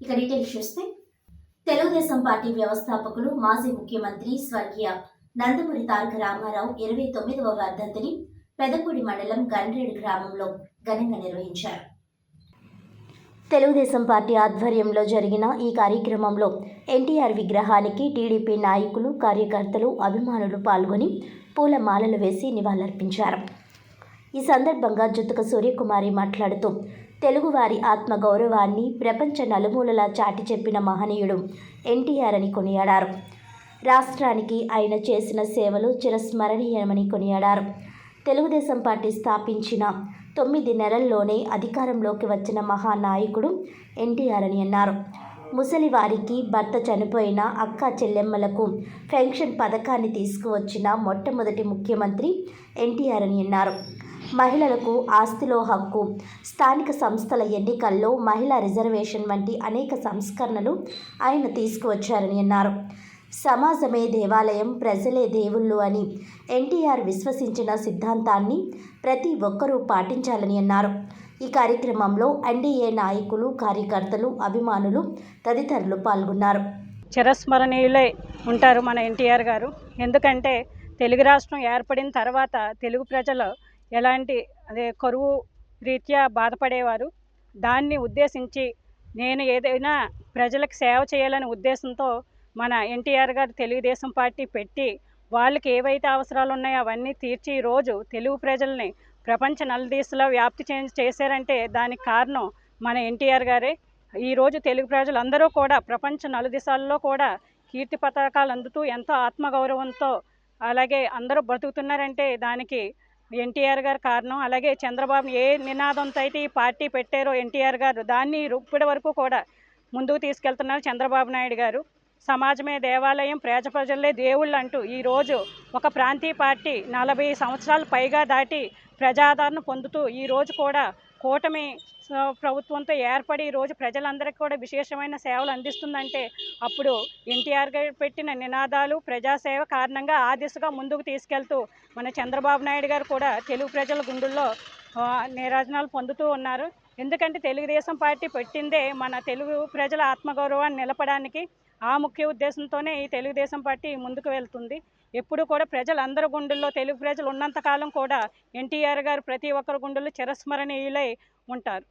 ఇక డీటెయిల్స్ చూస్తే తెలుగుదేశం పార్టీ వ్యవస్థాపకులు మాజీ ముఖ్యమంత్రి స్వర్గీయ నందమూరి తారక రామారావు ఇరవై తొమ్మిదవ వర్ధంతిని పెదపూడి మండలం గన్రేడు గ్రామంలో ఘనంగా నిర్వహించారు. తెలుగుదేశం పార్టీ ఆధ్వర్యంలో జరిగిన ఈ కార్యక్రమంలో ఎన్టీఆర్ విగ్రహానికి టీడీపీ నాయకులు కార్యకర్తలు అభిమానులు పాల్గొని పూలమాలలు వేసి నివాళులర్పించారు. ఈ సందర్భంగా జుతుక సూర్యకుమారి మాట్లాడుతూ తెలుగువారి ఆత్మ గౌరవాన్ని ప్రపంచ నలుమూలలా చాటి చెప్పిన మహనీయుడు ఎన్టీఆర్ అని కొనియాడారు. రాష్ట్రానికి ఆయన చేసిన సేవలు చిరస్మరణీయమని కొనియాడారు. తెలుగుదేశం పార్టీ స్థాపించిన తొమ్మిది నెలల్లోనే అధికారంలోకి వచ్చిన మహానాయకుడు ఎన్టీఆర్ అని అన్నారు. ముసలి వారికి భర్త చనిపోయిన అక్క చెల్లెమ్మలకు పెన్షన్ పథకాన్ని తీసుకువచ్చిన మొట్టమొదటి ముఖ్యమంత్రి ఎన్టీఆర్ అని అన్నారు. మహిళలకు ఆస్తిలో హక్కు. స్థానిక సంస్థల ఎన్నికల్లో మహిళా రిజర్వేషన్ వంటి అనేక సంస్కరణలు ఆయన తీసుకువచ్చారని అన్నారు. సమాజమే దేవాలయం ప్రజలే దేవుళ్ళు అని ఎన్టీఆర్ విశ్వసించిన సిద్ధాంతాన్ని ప్రతి ఒక్కరూ పాటించాలని అన్నారు. ఈ కార్యక్రమంలో ఎన్డీఏ నాయకులు కార్యకర్తలు అభిమానులు తదితరులు పాల్గొన్నారు. చిరస్మరణీయులే ఉంటారు మన ఎన్టీఆర్ గారు. ఎందుకంటే తెలుగు రాష్ట్రం ఏర్పడిన తర్వాత తెలుగు ప్రజలు ఎలాంటి అదే కరువు రీత్యా బాధపడేవారు. దాన్ని ఉద్దేశించి నేను ఏదైనా ప్రజలకు సేవ చేయాలనే ఉద్దేశంతో మన ఎన్టీఆర్ గారు తెలుగుదేశం పార్టీ పెట్టి వాళ్ళకి ఏవైతే అవసరాలు ఉన్నాయో అవన్నీ తీర్చి ఈ రోజు తెలుగు ప్రజల్ని ప్రపంచ నలుదేశంలో వ్యాప్తి చేంజ్ చేశారంటే దానికి కారణం మన ఎన్టీఆర్ గారే. ఈరోజు తెలుగు ప్రజలందరూ కూడా ప్రపంచ నలుదిశాల్లో కూడా కీర్తి పతాకాలు అందుతూ ఎంతో ఆత్మగౌరవంతో అలాగే అందరూ బ్రతుకుతున్నారంటే దానికి ఎన్టీఆర్ గారు కారణం. అలాగే చంద్రబాబు ఏ నినాదంతో అయితే ఈ పార్టీ పెట్టారో ఎన్టీఆర్ గారు దాన్ని ఇప్పటి వరకు కూడా ముందుకు తీసుకెళ్తున్నారు చంద్రబాబు నాయుడు గారు. సమాజమే దేవాలయం ప్రజ ప్రజలే దేవుళ్ళు అంటూ ఈరోజు ఒక ప్రాంతీయ పార్టీ నలభై సంవత్సరాలు పైగా దాటి ప్రజాదరణ పొందుతూ ఈరోజు కూడా కూటమి ప్రభుత్వంతో ఏర్పడి ఈరోజు ప్రజలందరికీ కూడా విశేషమైన సేవలు అందిస్తుందంటే అప్పుడు ఎన్టీఆర్ గారు పెట్టిన నినాదాలు ప్రజాసేవ కారణంగా ఆ దిశగా ముందుకు తీసుకెళ్తూ మన చంద్రబాబు నాయుడు గారు కూడా తెలుగు ప్రజల గుండెల్లో నిరాజనాలు నీరాజనాలు పొందుతూ ఉన్నారు. ఎందుకంటే తెలుగుదేశం పార్టీ పెట్టిందే మన తెలుగు ప్రజల ఆత్మగౌరవాన్ని నిలపడానికి ఆ ముఖ్య ఉద్దేశంతోనే ఈ తెలుగుదేశం పార్టీ ముందుకు వెళ్తుంది. ఎప్పుడు కూడా ప్రజలందరి గుండెల్లో తెలుగు ప్రజలు ఉన్నంతకాలం కూడా ఎన్టీఆర్ గారు ప్రతి ఒక్కరి గుండెల్లో చిరస్మరణీయులై ఉంటారు.